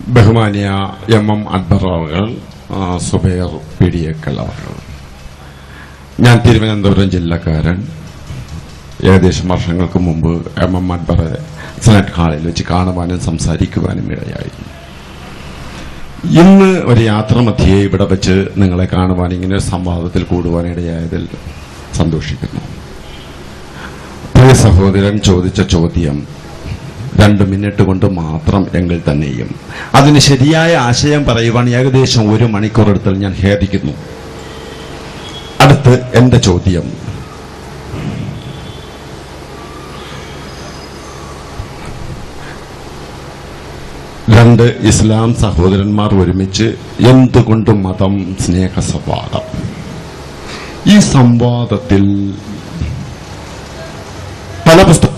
ബഹുമാനിയ M M Akbar അവർ സുബൈർ പിടിയേക്കൽ അവർ ഞാൻ തിരുവനന്തപുരം ജില്ലക്കാരൻ. ഏകദേശം വർഷങ്ങൾക്ക് മുമ്പ് എം എം അക്ബറെ സെനറ്റ് ഹാളിൽ വെച്ച് കാണുവാനും സംസാരിക്കുവാനും ഇടയായി ഇന്ന് ഒരു യാത്ര മധ്യേ ഇവിടെ വെച്ച് നിങ്ങളെ കാണുവാൻ ഇങ്ങനെ ഒരു സംവാദത്തിൽ കൂടുവാൻ ഇടയായതിൽ സന്തോഷിക്കുന്നു. പ്രിയ സഹോദരൻ ചോദിച്ച ചോദ്യം രണ്ട് മിനിറ്റ് കൊണ്ട് മാത്രം എങ്കിൽ തന്നെയും. അതിന് ശരിയായ ആശയം പറയുവാൻ ഏകദേശം ഒരു മണിക്കൂർ എടുത്താൽ ഞാൻ ഖേദിക്കുന്നു. അടുത്ത് എന്റെ ചോദ്യം. രണ്ട് ഇസ്ലാം സഹോദരന്മാർ ഒരുമിച്ച് എന്തുകൊണ്ട് മതം സ്നേഹ സംവാദം ഈ സംവാദത്തിൽ പല പുസ്തക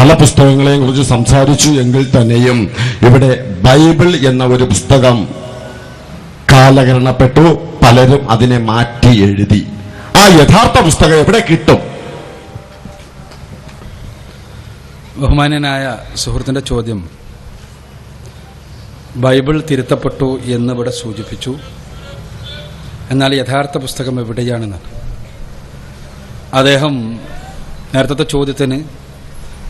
പല പുസ്തകങ്ങളെയും കുറിച്ച് സംസാരിച്ചു എങ്കിൽ തന്നെയും ഇവിടെ ബൈബിൾ എന്ന ഒരു പുസ്തകം കാലകരണപ്പെട്ടു പലരും അതിനെ മാറ്റി എഴുതി. ആ യഥാർത്ഥ പുസ്തകം എവിടെ കിട്ടും? ബഹുമാനനായ സുഹൃത്തിന്റെ ചോദ്യം. ബൈബിൾ തിരുത്തപ്പെട്ടു എന്ന് ഇവിടെ സൂചിപ്പിച്ചു. എന്നാൽ യഥാർത്ഥ പുസ്തകം എവിടെയാണെന്നാണ് അദ്ദേഹം നേരത്തെ ചോദ്യത്തിന്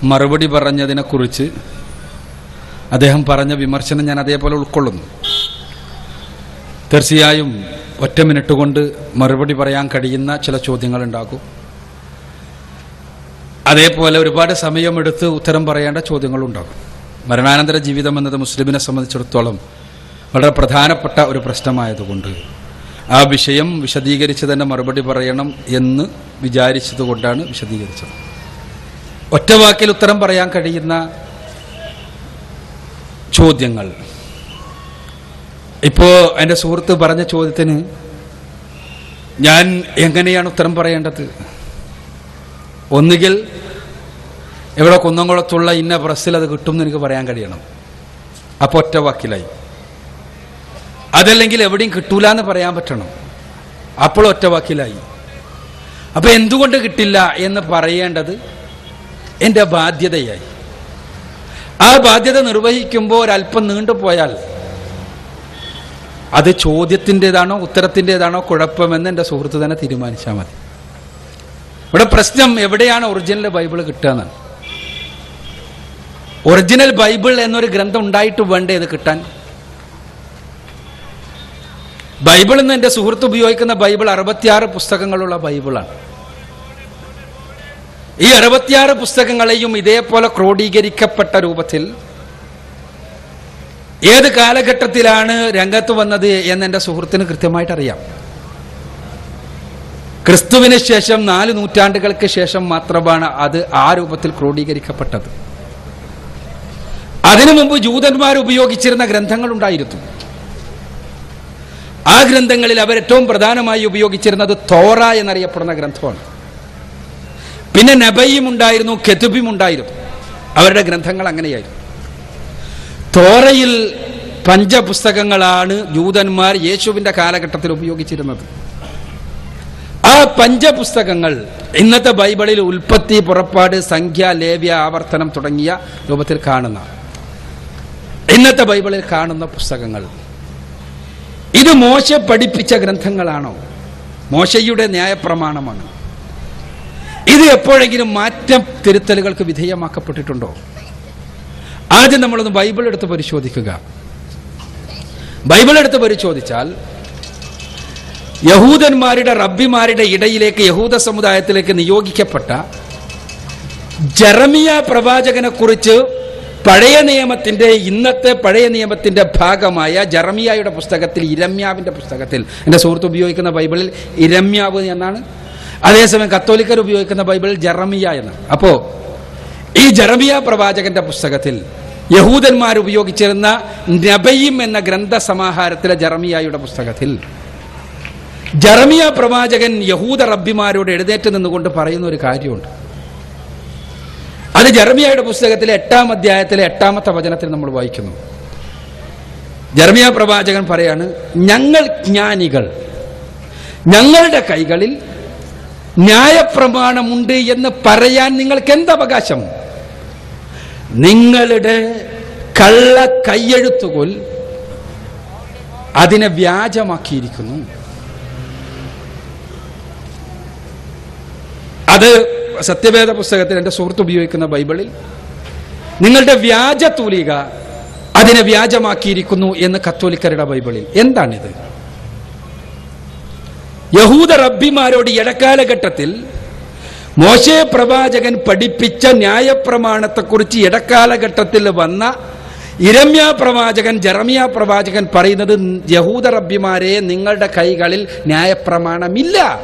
മറുപടി പറഞ്ഞതിനെക്കുറിച്ച് അദ്ദേഹം പറഞ്ഞ വിമർശനം ഞാൻ അതേപോലെ ഉൾക്കൊള്ളുന്നു. തീർച്ചയായും ഒറ്റ മിനിറ്റ് കൊണ്ട് മറുപടി പറയാൻ കഴിയുന്ന ചില ചോദ്യങ്ങൾ ഉണ്ടാകും അതേപോലെ ഒരുപാട് സമയമെടുത്ത് ഉത്തരം പറയേണ്ട ചോദ്യങ്ങളുണ്ടാകും. മരണാനന്തര ജീവിതം എന്നത് മുസ്ലിമിനെ സംബന്ധിച്ചിടത്തോളം വളരെ പ്രധാനപ്പെട്ട ഒരു പ്രശ്നമായതുകൊണ്ട് ആ വിഷയം വിശദീകരിച്ച് തന്നെ മറുപടി പറയണം എന്ന് വിചാരിച്ചതുകൊണ്ടാണ് വിശദീകരിച്ചത്. ഒറ്റ വാക്കിൽ ഉത്തരം പറയാൻ കഴിയുന്ന ചോദ്യങ്ങൾ. ഇപ്പോ എന്റെ സുഹൃത്ത് പറഞ്ഞ ചോദ്യത്തിന് ഞാൻ എങ്ങനെയാണ് ഉത്തരം പറയേണ്ടത്? ഒന്നുകിൽ ഇവിടെ കുന്നംകുളത്തുള്ള ഇന്ന പ്രസ്സിൽ അത് കിട്ടും എന്ന് എനിക്ക് പറയാൻ കഴിയണം. അപ്പോൾ ഒറ്റ വാക്കിലായി അതല്ലെങ്കിൽ എവിടെയും കിട്ടൂല എന്ന് പറയാൻ പറ്റണം. അപ്പോൾ ഒറ്റ വാക്കിലായി അപ്പോൾ എന്തുകൊണ്ട് കിട്ടില്ല എന്ന് പറയേണ്ടത് എന്റെ ബാധ്യതയായി. ആ ബാധ്യത നിർവഹിക്കുമ്പോൾ ഒരല്പം നീണ്ടുപോയാൽ അത് ചോദ്യത്തിന്റെതാണോ ഉത്തരത്തിന്റെതാണോ കുഴപ്പമെന്ന് എന്റെ സുഹൃത്ത് തന്നെ തീരുമാനിച്ചാൽ മതി. ഇവിടെ പ്രശ്നം എവിടെയാണ് ഒറിജിനൽ ബൈബിൾ കിട്ടുക? എന്നാണ് ഒറിജിനൽ ബൈബിൾ എന്നൊരു ഗ്രന്ഥം ഉണ്ടായിട്ട് വേണ്ടേ ഇത് കിട്ടാൻ? ബൈബിൾ എന്ന് എന്റെ സുഹൃത്ത് ഉപയോഗിക്കുന്ന ബൈബിൾ അറുപത്തിയാറ് പുസ്തകങ്ങളുള്ള ബൈബിളാണ്. ഈ അറുപത്തിയാറ് പുസ്തകങ്ങളെയും ഇതേപോലെ ക്രോഡീകരിക്കപ്പെട്ട രൂപത്തിൽ ഏത് കാലഘട്ടത്തിലാണ് രംഗത്ത് വന്നത് എന്ന് എന്റെ സുഹൃത്തിന് കൃത്യമായിട്ട് അറിയാം ക്രിസ്തുവിന് ശേഷം നാല് നൂറ്റാണ്ടുകൾക്ക് ശേഷം മാത്രമാണ് അത് ആ രൂപത്തിൽ ക്രോഡീകരിക്കപ്പെട്ടത്. അതിനു മുമ്പ് ജൂതന്മാർ ഉപയോഗിച്ചിരുന്ന ഗ്രന്ഥങ്ങൾ ഉണ്ടായിരുന്നു ആ ഗ്രന്ഥങ്ങളിൽ അവരേറ്റവും പ്രധാനമായി ഉപയോഗിച്ചിരുന്നത് തോറ എന്നറിയപ്പെടുന്ന ഗ്രന്ഥമാണ്. പിന്നെ നബയും ഉണ്ടായിരുന്നു കെതുബും ഉണ്ടായിരുന്നു. അവരുടെ ഗ്രന്ഥങ്ങൾ അങ്ങനെയായിരുന്നു. തോറയിൽ പഞ്ചപുസ്തകങ്ങളാണ് ജൂതന്മാർ യേശുവിന്റെ കാലഘട്ടത്തിൽ ഉപയോഗിച്ചിരുന്നത്. ആ പഞ്ചപുസ്തകങ്ങൾ ഇന്നത്തെ ബൈബിളിൽ ഉൽപ്പത്തി പുറപ്പാട് സംഖ്യ ലേവ്യ ആവർത്തനം തുടങ്ങിയ രൂപത്തിൽ കാണുന്ന ഇന്നത്തെ ബൈബിളിൽ കാണുന്ന പുസ്തകങ്ങൾ. ഇത് മോശ പഠിപ്പിച്ച ഗ്രന്ഥങ്ങളാണോ? മോശയുടെ ന്യായപ്രമാണമാണ്. ഇത് എപ്പോഴെങ്കിലും മാറ്റം തിരുത്തലുകൾക്ക് വിധേയമാക്കപ്പെട്ടിട്ടുണ്ടോ? ആദ്യം നമ്മളൊന്ന് ബൈബിൾ എടുത്ത് പരിശോധിക്കുക. ബൈബിൾ എടുത്ത് പരിശോധിച്ചാൽ യഹൂദന്മാരുടെ റബ്ബിമാരുടെ ഇടയിലേക്ക് യഹൂദ സമുദായത്തിലേക്ക് നിയോഗിക്കപ്പെട്ട ജറമിയ പ്രവാചകനെ കുറിച്ച് പഴയ നിയമത്തിന്റെ ഇന്നത്തെ പഴയ നിയമത്തിന്റെ ഭാഗമായ ജറമിയായുടെ പുസ്തകത്തിൽ ഇരമ്യാവിന്റെ പുസ്തകത്തിൽ എന്റെ സുഹൃത്ത് ഉപയോഗിക്കുന്ന ബൈബിളിൽ ഇരമ്യാവ് എന്നാണ്? അതേസമയം കത്തോലിക്കർ ഉപയോഗിക്കുന്ന ബൈബിൾ ജറമിയ എന്നാണ് അപ്പോ ഈ ജറമിയ പ്രവാചകന്റെ പുസ്തകത്തിൽ യഹൂദന്മാർ ഉപയോഗിച്ചിരുന്ന നബയും എന്ന ഗ്രന്ഥസമാഹാരത്തിലെ ജറമിയായുടെ പുസ്തകത്തിൽ ജറമിയ പ്രവാചകൻ യഹൂദ റബ്ബിമാരോട് എഴുന്നേറ്റ് നിന്നുകൊണ്ട് പറയുന്ന ഒരു കാര്യമുണ്ട്. അത് ജർമിയയുടെ പുസ്തകത്തിലെ എട്ടാം അധ്യായത്തിലെ എട്ടാമത്തെ വചനത്തിൽ നമ്മൾ വായിക്കുന്നു. ജർമിയ പ്രവാചകൻ പറയാണ് ഞങ്ങൾ ജ്ഞാനികൾ ഞങ്ങളുടെ കൈകളിൽ ന്യായപ്രമാണമുണ്ട് എന്ന് പറയാൻ നിങ്ങൾക്ക് എന്ത് അവകാശം? നിങ്ങളുടെ കള്ള കയ്യെഴുത്തുകൊൽ അതിനെ വ്യാജമാക്കിയിരിക്കുന്നു. അത് സത്യവേദ പുസ്തകത്തിൽ എന്റെ സുഹൃത്ത് ഉപയോഗിക്കുന്ന ബൈബിളിൽ. നിങ്ങളുടെ വ്യാജ തൂലിക അതിനെ വ്യാജമാക്കിയിരിക്കുന്നു എന്ന് കത്തോലിക്കരുടെ ബൈബിളിൽ. എന്താണിത്? യഹൂദ റബ്ബിമാരോട് ഇടക്കാലഘട്ടത്തിൽ മോശെ പ്രവാചകൻ പഠിപ്പിച്ച ന്യായപ്രമാണത്തെക്കുറിച്ച് ഇടക്കാലഘട്ടത്തിൽ വന്ന ഇരമ്യ പ്രവാചകൻ ജറമിയ പ്രവാചകൻ പറയുന്നത് യഹൂദ റബ്ബിമാരെ നിങ്ങളുടെ കൈകളിൽ ന്യായപ്രമാണമില്ല.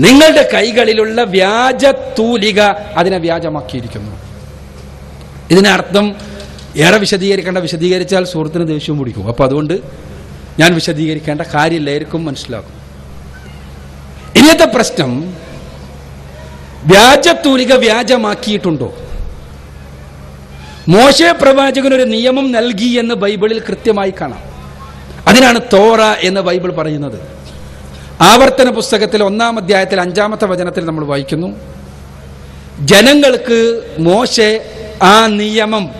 നിങ്ങളുടെ കൈകളിലുള്ള വ്യാജ തൂലിക അതിനെ വ്യാജമാക്കിയിരിക്കുന്നു. ഇതിനർത്ഥം ഏറെ വിശദീകരിക്കേണ്ട വിശദീകരിച്ചാൽ സുഹൃത്തിന് ദേഷ്യം പിടിക്കും. അപ്പോൾ അതുകൊണ്ട് ഞാൻ വിശദീകരിക്കേണ്ട കാര്യമില്ലായിരിക്കും മനസ്സിലാക്കും. ഇനിയത്തെ പ്രശ്നം വ്യാജത്തൂലിക വ്യാജമാക്കിയിട്ടുണ്ടോ? മോശ പ്രവാചകൻ ഒരു നിയമം നൽകി എന്ന് ബൈബിളിൽ കൃത്യമായി കാണാം. അതിനാണ് തോറ എന്ന് ബൈബിൾ പറയുന്നത്. ആവർത്തന പുസ്തകത്തിൽ ഒന്നാം അധ്യായത്തിൽ അഞ്ചാമത്തെ വചനത്തിൽ നമ്മൾ വായിക്കുന്നു ജനങ്ങൾക്ക് മോശെ ആ നിയമം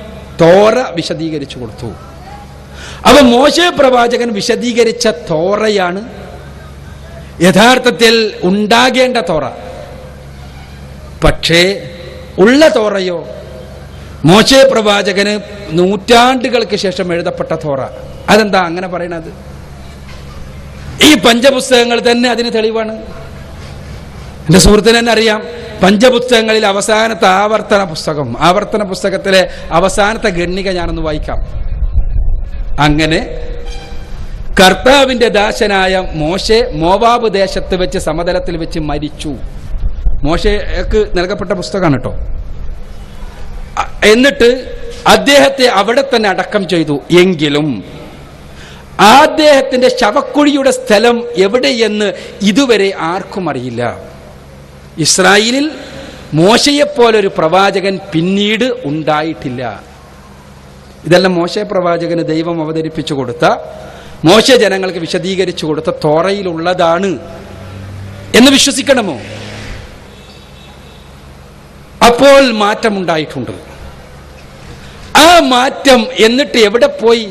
തോറ വിശദീകരിച്ചു കൊടുത്തു. അവ മോശ പ്രവാചകൻ വിശദീകരിച്ച തോറയാണ് യഥാർത്ഥത്തിൽ ഉണ്ടാകേണ്ട തോറ. പക്ഷേ ഉള്ള തോറയോ? മോശേ പ്രവാചകന് നൂറ്റാണ്ടുകൾക്ക് ശേഷം എഴുതപ്പെട്ട തോറ. അതെന്താ അങ്ങനെ പറയണത്? ഈ പഞ്ചപുസ്തകങ്ങൾ തന്നെ അതിന് തെളിവാണ്. എന്റെ സുഹൃത്തിന് തന്നെ അറിയാം പഞ്ചപുസ്തകങ്ങളിൽ അവസാനത്തെ ആവർത്തന പുസ്തകം ആവർത്തന പുസ്തകത്തിലെ അവസാനത്തെ ഗണ്ണിക ഞാനൊന്ന് വായിക്കാം. അങ്ങനെ കർത്താവിന്റെ ദാസനായ മോശെ മോവാബ് ദേശത്ത് വെച്ച് സമതലത്തിൽ വെച്ച് മരിച്ചു. മോശയ്ക്ക് നൽകപ്പെട്ട പുസ്തകമാണ് കേട്ടോ എന്നിട്ട് അദ്ദേഹത്തെ അവിടെ തന്നെ അടക്കം ചെയ്തു. എങ്കിലും അദ്ദേഹത്തിന്റെ ശവക്കുഴിയുടെ സ്ഥലം എവിടെയെന്ന് ഇതുവരെ ആർക്കും അറിയില്ല. ഇസ്രായേലിൽ മോശയെപ്പോലൊരു പ്രവാചകൻ പിന്നീട് ഉണ്ടായിട്ടില്ല. ഇതെല്ലാം മോശ പ്രവാചകന് ദൈവം അവതരിപ്പിച്ചു കൊടുത്ത മോശ ജനങ്ങൾക്ക് വിശദീകരിച്ചു കൊടുത്ത തോറയിലുള്ളതാണ് എന്ന് വിശ്വസിക്കണമോ? അപ്പോൾ മാറ്റമുണ്ടായിട്ടുണ്ട്. ആ മാറ്റം എന്നിട്ട് എവിടെ പോയി?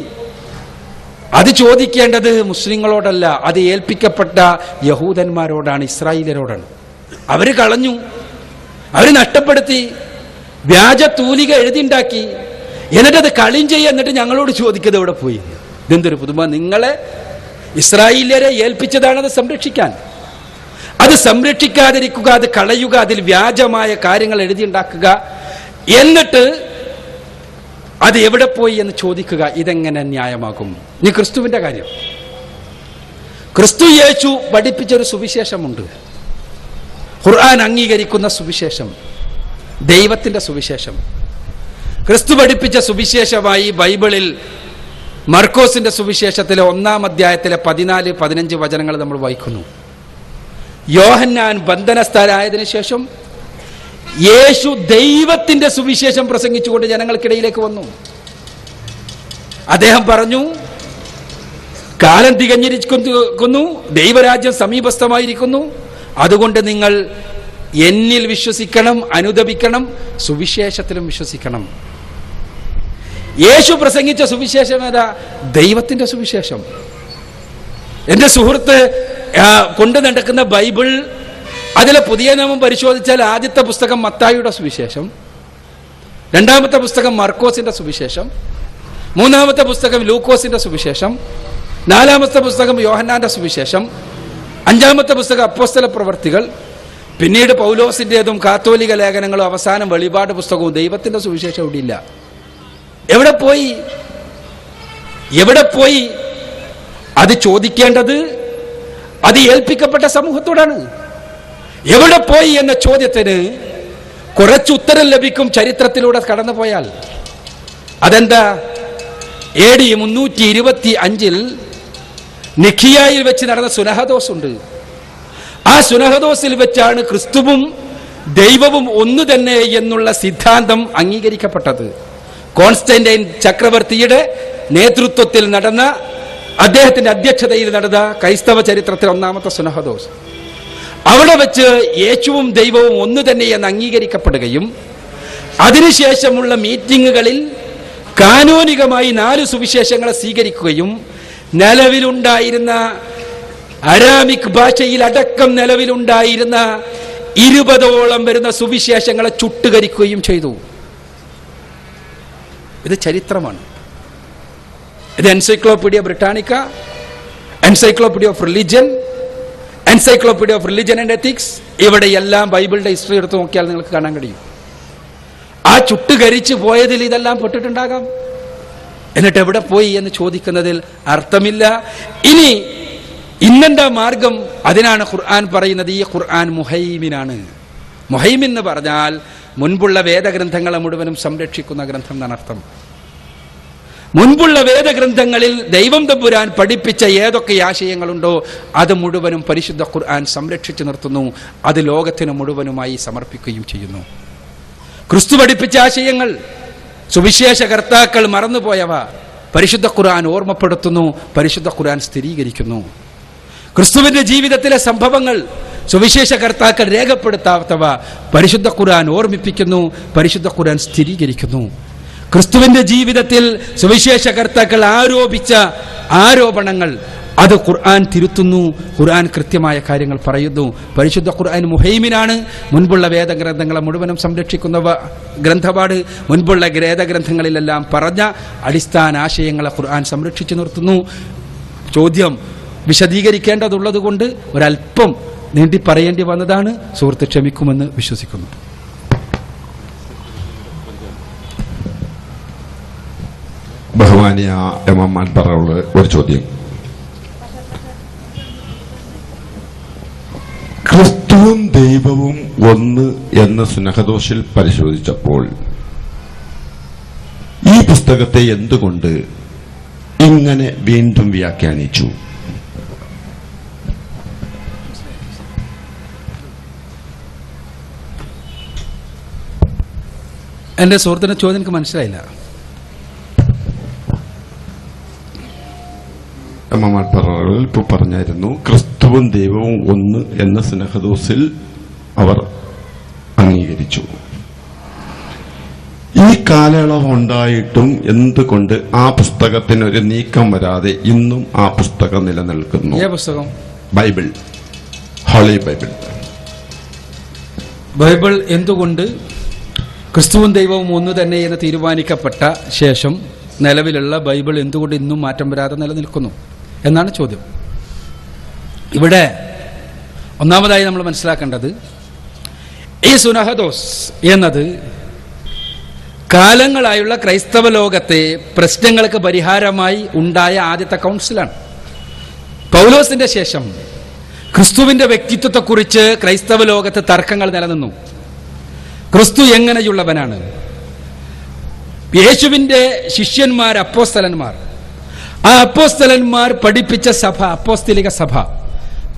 അത് ചോദിക്കേണ്ടത് മുസ്ലിങ്ങളോടല്ല അത് ഏൽപ്പിക്കപ്പെട്ട യഹൂദന്മാരോടാണ് ഇസ്രായേലരോടാണ്. അവർ കളഞ്ഞു അവർ നഷ്ടപ്പെടുത്തി വ്യാജ തൂലിക എഴുതിണ്ടാക്കി എന്നിട്ടത് ചെയ്യുക എന്നിട്ട് ഞങ്ങളോട് ചോദിക്കുന്നത് എവിടെ പോയി? ഇതെന്തൊരു പുതുമ? നിങ്ങളെ ഇസ്രായേലിയരെ ഏൽപ്പിച്ചതാണത് സംരക്ഷിക്കാൻ. അത് സംരക്ഷിക്കാതിരിക്കുക അത് കളയുക അതിൽ വ്യാജമായ കാര്യങ്ങൾ എഴുതിയുണ്ടാക്കുക. എന്നിട്ട് അത് എവിടെ പോയി എന്ന് ചോദിക്കുക ഇതെങ്ങനെ ന്യായമാകും? ഇനി ക്രിസ്തുവിന്റെ കാര്യം. ക്രിസ്തു യേശു പഠിപ്പിച്ചൊരു സുവിശേഷമുണ്ട്. ഖുർആൻ അംഗീകരിക്കുന്ന സുവിശേഷം. ദൈവത്തിന്റെ സുവിശേഷം. ക്രിസ്തു പഠിപ്പിച്ച സുവിശേഷമായി ബൈബിളിൽ മർക്കോസിന്റെ സുവിശേഷത്തിലെ ഒന്നാം അധ്യായത്തിലെ പതിനാല് പതിനഞ്ച് വചനങ്ങൾ നമ്മൾ വായിക്കുന്നു. യോഹന്നാൻ ബന്ധനസ്ഥരായതിനു ശേഷം യേശു ദൈവത്തിന്റെ സുവിശേഷം പ്രസംഗിച്ചുകൊണ്ട് ജനങ്ങൾക്കിടയിലേക്ക് വന്നു. അദ്ദേഹം പറഞ്ഞു കാലം തികഞ്ഞിരിക്കുന്നു ദൈവരാജ്യം സമീപസ്ഥമായിരിക്കുന്നു. അതുകൊണ്ട് നിങ്ങൾ എന്നിൽ വിശ്വസിക്കണം അനുദപിക്കണം സുവിശേഷത്തിലും വിശ്വസിക്കണം. യേശു പ്രസംഗിച്ച സുവിശേഷം ഏതാ? ദൈവത്തിന്റെ സുവിശേഷം. എന്റെ സുഹൃത്ത് കൊണ്ടു നടക്കുന്ന ബൈബിൾ അതിലെ പുതിയ നിയമം പരിശോധിച്ചാൽ ആദ്യത്തെ പുസ്തകം മത്തായിയുടെ സുവിശേഷം രണ്ടാമത്തെ പുസ്തകം മർക്കോസിന്റെ സുവിശേഷം മൂന്നാമത്തെ പുസ്തകം ലൂക്കോസിന്റെ സുവിശേഷം നാലാമത്തെ പുസ്തകം യോഹന്നാന്റെ സുവിശേഷം അഞ്ചാമത്തെ പുസ്തകം അപ്പോസ്തല പ്രവർത്തികൾ പിന്നീട് പൗലോസിന്റെതും കാത്തോലിക ലേഖനങ്ങളും അവസാനം വെളിപാട് പുസ്തകവും ദൈവത്തിന്റെ സുവിശേഷം ഇവിടെ ഇല്ല എവിടെ പോയി? എവിടെ പോയി? അത് ചോദിക്കേണ്ടത് അത് ഏൽപ്പിക്കപ്പെട്ട സമൂഹത്തോടാണ്. എവിടെ പോയി എന്ന ചോദ്യത്തിന് കുറച്ച് ഉത്തരം ലഭിക്കും ചരിത്രത്തിലൂടെ കടന്നു പോയാൽ അതെന്താ? എ ഡി മുന്നൂറ്റി ഇരുപത്തി അഞ്ചിൽ നിഖിയായിൽ വെച്ച് നടന്ന സുനഹദോസ് ഉണ്ട്. ആ സുനഹദോസിൽ വെച്ചാണ് ക്രിസ്തുവും ദൈവവും ഒന്നു തന്നെ എന്നുള്ള സിദ്ധാന്തം അംഗീകരിക്കപ്പെട്ടത്. കോൺസ്റ്റന്റൈൻ ചക്രവർത്തിയുടെ നേതൃത്വത്തിൽ നടന്ന അദ്ദേഹത്തിന്റെ അധ്യക്ഷതയിൽ നടന്ന ക്രൈസ്തവ ചരിത്രത്തിൽ ഒന്നാമത്തെ സുനഹദോസ് അവിടെ വെച്ച് യേശുവും ദൈവവും ഒന്നു തന്നെ എന്ന് അംഗീകരിക്കപ്പെടുകയും അതിനുശേഷമുള്ള മീറ്റിങ്ങുകളിൽ കാനോനികമായി നാല് സുവിശേഷങ്ങളെ സ്വീകരിക്കുകയും നിലവിലുണ്ടായിരുന്ന അരാമിക് ഭാഷയിൽ അടക്കം നിലവിലുണ്ടായിരുന്ന ഇരുപതോളം വരുന്ന സുവിശേഷങ്ങളെ ചുട്ടുകരിക്കുകയും ചെയ്തു. ഇത് ചരിത്രമാണ്. ഇത് encyclopaedia Britannica encyclopaedia of religion encyclopaedia of religion and ethics ഇവിടെ എല്ലാം ബൈബിളിന്റെ ഹിസ്റ്ററി എടുത്ത് നോക്കിയാൽ നിങ്ങൾക്ക് കാണാൻ കഴിയും. ആ ചുട്ടുകരിച്ചു പോയതിൽ ഇതെല്ലാം പെട്ടിട്ടുണ്ടാകാം. എന്നിട്ട് എവിടെ പോയി എന്ന് ചോദിക്കുന്നതിൽ അർത്ഥമില്ല. ഇനി ഇന്നെന്താ മാർഗം? അതിനാണ് ഖുർആൻ പറയുന്നത് ഈ ഖുർആൻ മുഹൈമിനാണ്. മുഹൈമിൻ എന്ന് പറഞ്ഞാൽ മുൻപുള്ള വേദഗ്രന്ഥങ്ങളെ മുഴുവനും സംരക്ഷിക്കുന്ന ഗ്രന്ഥം എന്നാണ് അർത്ഥം. മുൻപുള്ള വേദഗ്രന്ഥങ്ങളിൽ ദൈവം തമ്പുരാൻ പഠിപ്പിച്ച ഏതൊക്കെ ആശയങ്ങളുണ്ടോ അത് മുഴുവനും പരിശുദ്ധ ഖുർആൻ സംരക്ഷിച്ചു നിർത്തുന്നു. അത് ലോകത്തിന് മുഴുവനുമായി സമർപ്പിക്കുകയും ചെയ്യുന്നു. ക്രിസ്തു പഠിപ്പിച്ച ആശയങ്ങൾ സുവിശേഷ കർത്താക്കൾ മറന്നുപോയവ പരിശുദ്ധ ഖുർആൻ ഓർമ്മപ്പെടുത്തുന്നു പരിശുദ്ധ ഖുർആൻ സ്ഥിരീകരിക്കുന്നു. ക്രിസ്തുവിന്റെ ജീവിതത്തിലെ സംഭവങ്ങൾ സുവിശേഷ കർത്താക്കൾ രേഖപ്പെടുത്താത്തവ പരിശുദ്ധ ഖുർആൻ ഓർമ്മിപ്പിക്കുന്നു പരിശുദ്ധ ഖുർആൻ സ്ഥിരീകരിക്കുന്നു. ക്രിസ്തുവിന്റെ ജീവിതത്തിൽ സുവിശേഷ കർത്താക്കൾ ആരോപിച്ച ആരോപണങ്ങൾ അത് ഖുർആൻ തിരുത്തുന്നു ഖുർആൻ കൃത്യമായ കാര്യങ്ങൾ പറയുന്നു. പരിശുദ്ധ ഖുർആൻ മുഹൈമിനാണ് മുൻപുള്ള വേദഗ്രന്ഥങ്ങളെ മുഴുവനും സംരക്ഷിക്കുന്ന ഗ്രന്ഥപാട് മുൻപുള്ള വേദഗ്രന്ഥങ്ങളിലെല്ലാം പറഞ്ഞ അടിസ്ഥാന ആശയങ്ങളെ ഖുർആൻ സംരക്ഷിച്ചു നിർത്തുന്നു. ചോദ്യം വിശദീകരിക്കേണ്ടതുള്ളത് കൊണ്ട് ഒരല്പം നീണ്ടി പറയേണ്ടി വന്നതാണ്. സുഹൃത്ത് ക്ഷമിക്കുമെന്ന് വിശ്വസിക്കുന്നു. ബഹുമാനിയ എം എം അൻപറോട് ഒരു ചോദ്യം. ക്രിസ്തുവും ദൈവവും ഒന്ന് എന്ന സ്നേഹദോഷിൽ പരിശോധിച്ചപ്പോൾ ഈ പുസ്തകത്തെ എന്തുകൊണ്ട് ഇങ്ങനെ വീണ്ടും വ്യാഖ്യാനിച്ചു? എന്റെ സുഹൃത്തിന്റെ ചോദ്യം എനിക്ക് മനസ്സിലായില്ല. ഇപ്പോൾ പറഞ്ഞായിരുന്നു ക്രിസ്തുവും ദൈവവും ഒന്ന് എന്ന സ്നേഹദോസിൽ അവർ അംഗീകരിച്ചു. ഈ കാലയളവ് ഉണ്ടായിട്ടും എന്തുകൊണ്ട് ആ പുസ്തകത്തിന് ഒരു നീക്കം വരാതെ ഇന്നും ആ പുസ്തകം നിലനിൽക്കുന്നു? പുസ്തകം? ബൈബിൾ. Holy Bible. ബൈബിൾ എന്തുകൊണ്ട് ക്രിസ്തുവും ദൈവവും ഒന്ന് തന്നെ എന്ന് തീരുമാനിക്കപ്പെട്ട ശേഷം നിലവിലുള്ള ബൈബിൾ എന്തുകൊണ്ട് ഇന്നും മാറ്റം വരാതെ നിലനിൽക്കുന്നു എന്നാണ് ചോദ്യം. ഇവിടെ ഒന്നാമതായി നമ്മൾ മനസ്സിലാക്കേണ്ടത് ഈ സുനഹദോസ് എന്നത് കാലങ്ങളായുള്ള ക്രൈസ്തവ ലോകത്തെ പ്രശ്നങ്ങൾക്ക് പരിഹാരമായി ഉണ്ടായ ആദ്യത്തെ കൗൺസിലാണ്. പൗലോസിന്റെ ശേഷം ക്രിസ്തുവിന്റെ വ്യക്തിത്വത്തെക്കുറിച്ച് ക്രൈസ്തവ ലോകത്ത് തർക്കങ്ങൾ നിലനിന്നു. ക്രിസ്തു എങ്ങനെയുള്ളവനാണ്? യേശുവിന്റെ ശിഷ്യന്മാർ അപ്പോസ്തലന്മാർ. ആ അപ്പോസ്തലന്മാർ പഠിപ്പിച്ച സഭ അപ്പോസ്തലിക സഭ.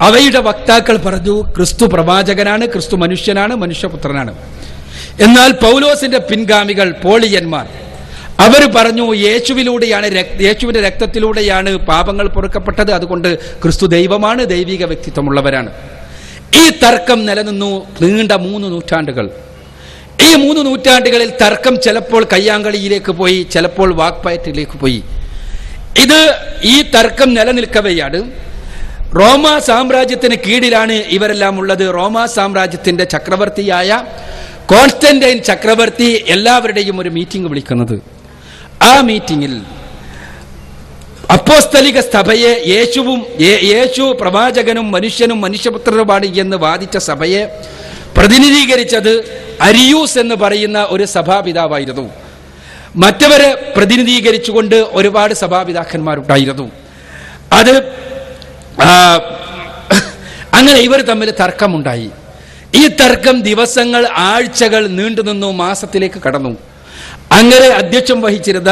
അവയുടെ വക്താക്കൾ പറഞ്ഞു ക്രിസ്തു പ്രവാചകനാണ് ക്രിസ്തു മനുഷ്യനാണ് മനുഷ്യപുത്രനാണ്. എന്നാൽ പൗലോസിന്റെ പിൻഗാമികൾ പോളിയന്മാർ അവർ പറഞ്ഞു യേശുവിലൂടെയാണ് യേശുവിന്റെ രക്തത്തിലൂടെയാണ് പാപങ്ങൾ പൊറുക്കപ്പെട്ടത്. അതുകൊണ്ട് ക്രിസ്തു ദൈവമാണ് ദൈവിക വ്യക്തിത്വമുള്ളവരാണ്. ഈ തർക്കം നിലനിന്നു നീണ്ട മൂന്ന് നൂറ്റാണ്ടുകൾ. ഈ മൂന്ന് നൂറ്റാണ്ടുകളിൽ തർക്കം ചിലപ്പോൾ കയ്യാങ്കളിയിലേക്ക് പോയി ചിലപ്പോൾ വാക്പയറ്റിലേക്ക് പോയി. ഇത് ഈ തർക്കം നിലനിൽക്കവെയാണ്. റോമ സാമ്രാജ്യത്തിന് കീഴിലാണ് ഇവരെല്ലാം ഉള്ളത്. റോമ സാമ്രാജ്യത്തിന്റെ ചക്രവർത്തിയായ കോൺസ്റ്റന്റൈൻ ചക്രവർത്തി എല്ലാവരുടെയും ഒരു മീറ്റിംഗ് വിളിക്കുന്നത്. ആ മീറ്റിംഗിൽ അപ്പോസ്തലിക സഭയെ യേശുവും യേശു പ്രവാചകനും മനുഷ്യനും മനുഷ്യപുത്രനുമാണ് എന്ന് വാദിച്ച സഭയെ പ്രതിനിധീകരിച്ചത് അരിയൂസ് എന്ന് പറയുന്ന ഒരു സഭാപിതാവായിരുന്നു. മറ്റവരെ പ്രതിനിധീകരിച്ചുകൊണ്ട് ഒരുപാട് സഭാപിതാക്കന്മാരുണ്ടായിരുന്നു. അത് അങ്ങനെ ഇവർ തമ്മിൽ തർക്കമുണ്ടായി. ഈ തർക്കം ദിവസങ്ങൾ ആഴ്ചകൾ നീണ്ടുനിന്നു മാസത്തിലേക്ക് കടന്നു. അങ്ങനെ അധ്യക്ഷം വഹിച്ചിരുന്ന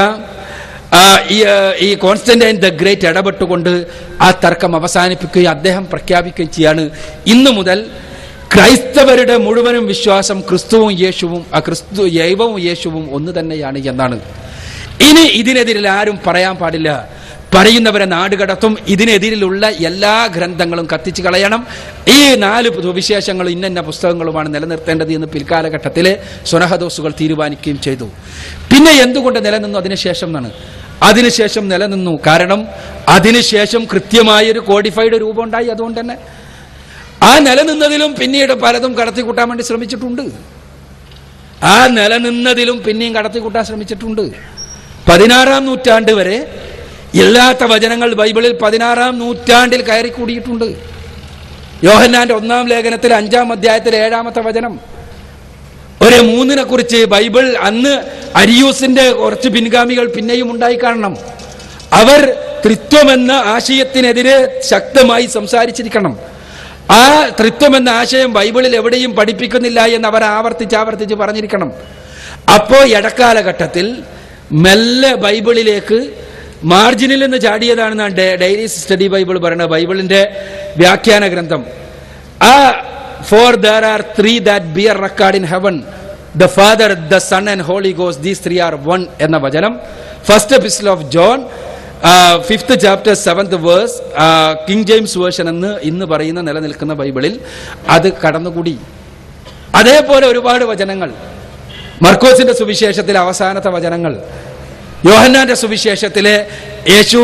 ഈ കോൺസ്റ്റന്റൈൻ ദ ഗ്രേറ്റ് ഇടപെട്ടുകൊണ്ട് ആ തർക്കം അവസാനിപ്പിക്കുകയും അദ്ദേഹം പ്രഖ്യാപിക്കുകയും ചെയ്യാണ്. ഇന്നു മുതൽ ക്രൈസ്തവരുടെ മുഴുവനും വിശ്വാസം ക്രിസ്തുവും യേശുവും ആ ക്രിസ്തു ദൈവവും യേശുവും ഒന്ന് തന്നെയാണ് എന്നാണ്. ഇനി ഇതിനെതിരിൽ ആരും പറയാൻ പാടില്ല. പറയുന്നവരെ നാടുകടത്തും ഇതിനെതിരിലുള്ള എല്ലാ ഗ്രന്ഥങ്ങളും കത്തിച്ചു കളയണം. ഈ നാല് സുവിശേഷങ്ങളും ഇന്ന പുസ്തകങ്ങളുമാണ് നിലനിർത്തേണ്ടത് എന്ന് പിൽക്കാലഘട്ടത്തിലെ സുനഹദോസുകൾ തീരുമാനിക്കുകയും ചെയ്തു. പിന്നെ എന്തുകൊണ്ട് നിലനിന്നു അതിനുശേഷം എന്നാണ്? അതിനുശേഷം നിലനിന്നു കാരണം അതിനുശേഷം കൃത്യമായൊരു കോഡിഫൈഡ് രൂപം ഉണ്ടായി അതുകൊണ്ട് തന്നെ ആ നിലനിന്നതിലും പിന്നീട് പലതും കടത്തിക്കൂട്ടാൻ വേണ്ടി ശ്രമിച്ചിട്ടുണ്ട്. ആ നിലനിന്നതിലും പിന്നെയും കടത്തിക്കൂട്ടാൻ ശ്രമിച്ചിട്ടുണ്ട്. പതിനാറാം നൂറ്റാണ്ട് വരെ ഇല്ലാത്ത വചനങ്ങൾ ബൈബിളിൽ പതിനാറാം നൂറ്റാണ്ടിൽ കയറി കൂടിയിട്ടുണ്ട് യോഹന്നാന്റെ ഒന്നാം ലേഖനത്തിൽ അഞ്ചാം അധ്യായത്തിൽ ഏഴാമത്തെ വചനം. ഒരു മൂന്നിനെ കുറിച്ച് ബൈബിൾ അന്ന് അരിയൂസിന്റെ കുറച്ച് പിൻഗാമികൾ പിന്നെയും ഉണ്ടായി കാണണം. അവർ ത്രിത്വമെന്ന ആശയത്തിനെതിരെ ശക്തമായി സംസാരിച്ചിരിക്കണം. ആ ത്രിത്വം എന്ന ആശയം ബൈബിളിൽ എവിടെയും പഠിപ്പിക്കുന്നില്ല എന്ന് അവർ ആവർത്തിച്ച് ആവർത്തിച്ച് പറഞ്ഞിരിക്കണം. അപ്പോ ഇടക്കാലഘട്ടത്തിൽ മെല്ലെ ബൈബിളിലേക്ക് മാർജിനിൽ നിന്ന് ചാടിയതാണ് ഞാൻ ഡെയിലി സ്റ്റഡി ബൈബിൾ പറയുന്നത് ബൈബിളിന്റെ വ്യാഖ്യാന ഗ്രന്ഥം. ആ for there are three that bear record in heaven the Father the Son and Holy goes these three are one എന്ന വചനം. First epistle of John fifth chapter seventh verse King James version എന്ന് ഇന്ന് പറയുന്ന നിലനിൽക്കുന്ന ബൈബിളിൽ അത് കടന്നുകൂടി. അതേപോലെ ഒരുപാട് വചനങ്ങൾ. മർക്കോസിന്റെ സുവിശേഷത്തിലെ അവസാനത്തെ വചനങ്ങൾ. യോഹന്നാന്റെ സുവിശേഷത്തിലെ യേശു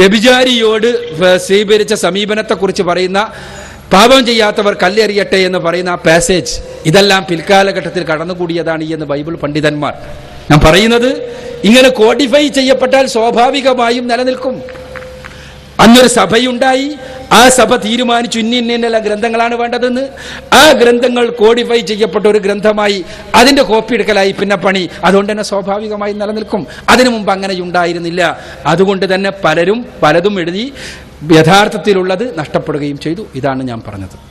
വ്യഭിചാരിയോട് സ്വീകരിച്ച സമീപനത്തെക്കുറിച്ച് പറയുന്ന പാപം ചെയ്യാത്തവർ കല്ലെറിയട്ടെ എന്ന് പറയുന്ന ആ പാസേജ് ഇതെല്ലാം പിൽക്കാലഘട്ടത്തിൽ കടന്നുകൂടിയതാണ് എന്ന് ബൈബിൾ പണ്ഡിതന്മാർ. ഞാൻ പറയുന്നത് ഇങ്ങനെ കോഡിഫൈ ചെയ്യപ്പെട്ടാൽ സ്വാഭാവികമായും നിലനിൽക്കും. അന്നൊരു സഭയുണ്ടായി. ആ സഭ തീരുമാനിച്ചു ഇന്ന ഇന്ന ഇന്ന ഗ്രന്ഥങ്ങളാണ് വേണ്ടതെന്ന്. ആ ഗ്രന്ഥങ്ങൾ കോഡിഫൈ ചെയ്യപ്പെട്ട ഒരു ഗ്രന്ഥമായി അതിന്റെ കോപ്പി എടുക്കലായി. പിന്നെ പണി. അതുകൊണ്ട് തന്നെ സ്വാഭാവികമായി നിലനിൽക്കും. അതിനു മുമ്പ് അങ്ങനെ ഉണ്ടായിരുന്നില്ല. അതുകൊണ്ട് തന്നെ പലരും പലതും എഴുതി യഥാർത്ഥത്തിലുള്ളത് നഷ്ടപ്പെടുകയും ചെയ്തു. ഇതാണ് ഞാൻ പറഞ്ഞത്.